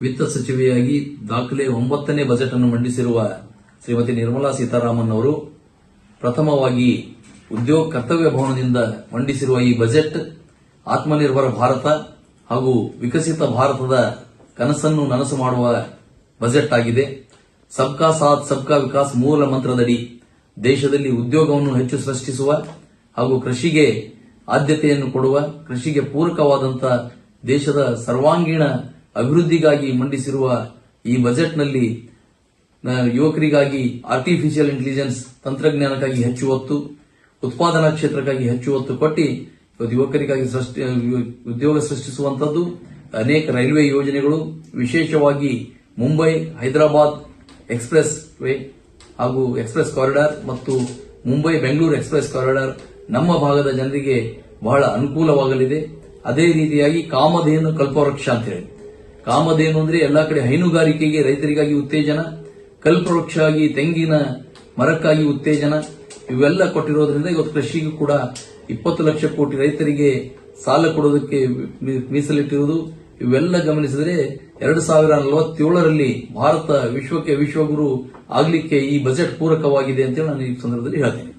ವಿತ್ತ ಸಚಿವೆಯಾಗಿ ದಾಖಲೆ ಒಂಬತ್ತನೇ ಬಜೆಟ್ ಅನ್ನು ಮಂಡಿಸಿರುವ ಶ್ರೀಮತಿ ನಿರ್ಮಲಾ ಸೀತಾರಾಮನ್ ಅವರು ಪ್ರಥಮವಾಗಿ ಉದ್ಯೋಗ ಕರ್ತವ್ಯ ಭವನದಿಂದ ಮಂಡಿಸಿರುವ ಈ ಬಜೆಟ್ ಆತ್ಮನಿರ್ಭರ ಭಾರತ ಹಾಗೂ ವಿಕಸಿತ ಭಾರತದ ಕನಸನ್ನು ನನಸು ಮಾಡುವ ಬಜೆಟ್ ಆಗಿದೆ. ಸಬ್ಕಾ ಸಾಥ್, ಸಬ್ಕಾ ವಿಕಾಸ್ ಮೂಲ ಮಂತ್ರದಡಿ ದೇಶದಲ್ಲಿ ಉದ್ಯೋಗವನ್ನು ಹೆಚ್ಚು ಸೃಷ್ಟಿಸುವ ಹಾಗೂ ಕೃಷಿಗೆ ಆದ್ಯತೆಯನ್ನು ಕೊಡುವ, ಕೃಷಿಗೆ ಪೂರಕವಾದಂತಹ ದೇಶದ ಸರ್ವಾಂಗೀಣ ಅಭಿವೃದ್ಧಿಗಾಗಿ ಮಂಡಿಸಿರುವ ಈ ಬಜೆಟ್ನಲ್ಲಿ ಯುವಕರಿಗಾಗಿ ಆರ್ಟಿಫಿಷಿಯಲ್ ಇಂಟೆಲಿಜೆನ್ಸ್ ತಂತ್ರಜ್ಞಾನಕ್ಕಾಗಿ ಹೆಚ್ಚು ಒತ್ತು, ಉತ್ಪಾದನಾ ಕ್ಷೇತ್ರಕ್ಕಾಗಿ ಹೆಚ್ಚು ಒತ್ತು ಕೊಟ್ಟು, ಇವತ್ತು ಯುವಕರಿಗಾಗಿ ಸೃಷ್ಟಿ, ಉದ್ಯೋಗ ಸೃಷ್ಟಿಸುವಂತದ್ದು ಅನೇಕ ರೈಲ್ವೆ ಯೋಜನೆಗಳು, ವಿಶೇಷವಾಗಿ ಮುಂಬೈ, ಹೈದರಾಬಾದ್ ಎಕ್ಸ್ಪ್ರೆಸ್ ವೇ ಹಾಗೂ ಎಕ್ಸ್ಪ್ರೆಸ್ ಕಾರಿಡಾರ್ ಮತ್ತು ಮುಂಬೈ ಬೆಂಗಳೂರು ಎಕ್ಸ್ಪ್ರೆಸ್ ಕಾರಿಡಾರ್ ನಮ್ಮ ಭಾಗದ ಜನರಿಗೆ ಬಹಳ ಅನುಕೂಲವಾಗಲಿದೆ. ಅದೇ ರೀತಿಯಾಗಿ ಕಾಮಧೇನು ಕಲ್ಪವೃಕ್ಷ ಅಂತ ಹೇಳಿ. ಕಾಮಧೇನು ಅಂದ್ರೆ ಎಲ್ಲಾ ಕಡೆ ಹೈನುಗಾರಿಕೆಗೆ, ರೈತರಿಗಾಗಿ ಉತ್ತೇಜನ ಕಲ್ಪವೃಕ್ಷ ಆಗಿ ತೆಂಗಿನ ಮರಕ್ಕಾಗಿ ಉತ್ತೇಜನ, ಇವೆಲ್ಲ ಕೊಟ್ಟಿರೋದ್ರಿಂದ ಇವತ್ತು ಕೃಷಿಗೂ ಕೂಡ ಇಪ್ಪತ್ತು ಲಕ್ಷ ಕೋಟಿ ರೈತರಿಗೆ ಸಾಲ ಕೊಡೋದಕ್ಕೆ ಮೀಸಲಿಟ್ಟಿರುವುದು. ಇವೆಲ್ಲ ಗಮನಿಸಿದರೆ ಎರಡು ಸಾವಿರ ನಲವತ್ತೇಳರಲ್ಲಿ ಭಾರತ ವಿಶ್ವಕ್ಕೆ ವಿಶ್ವಗುರು ಆಗಲಿಕ್ಕೆ ಈ ಬಜೆಟ್ ಪೂರಕವಾಗಿದೆ ಅಂತೇಳಿ ನಾನು ಈ ಸಂದರ್ಭದಲ್ಲಿ ಹೇಳ್ತೇನೆ.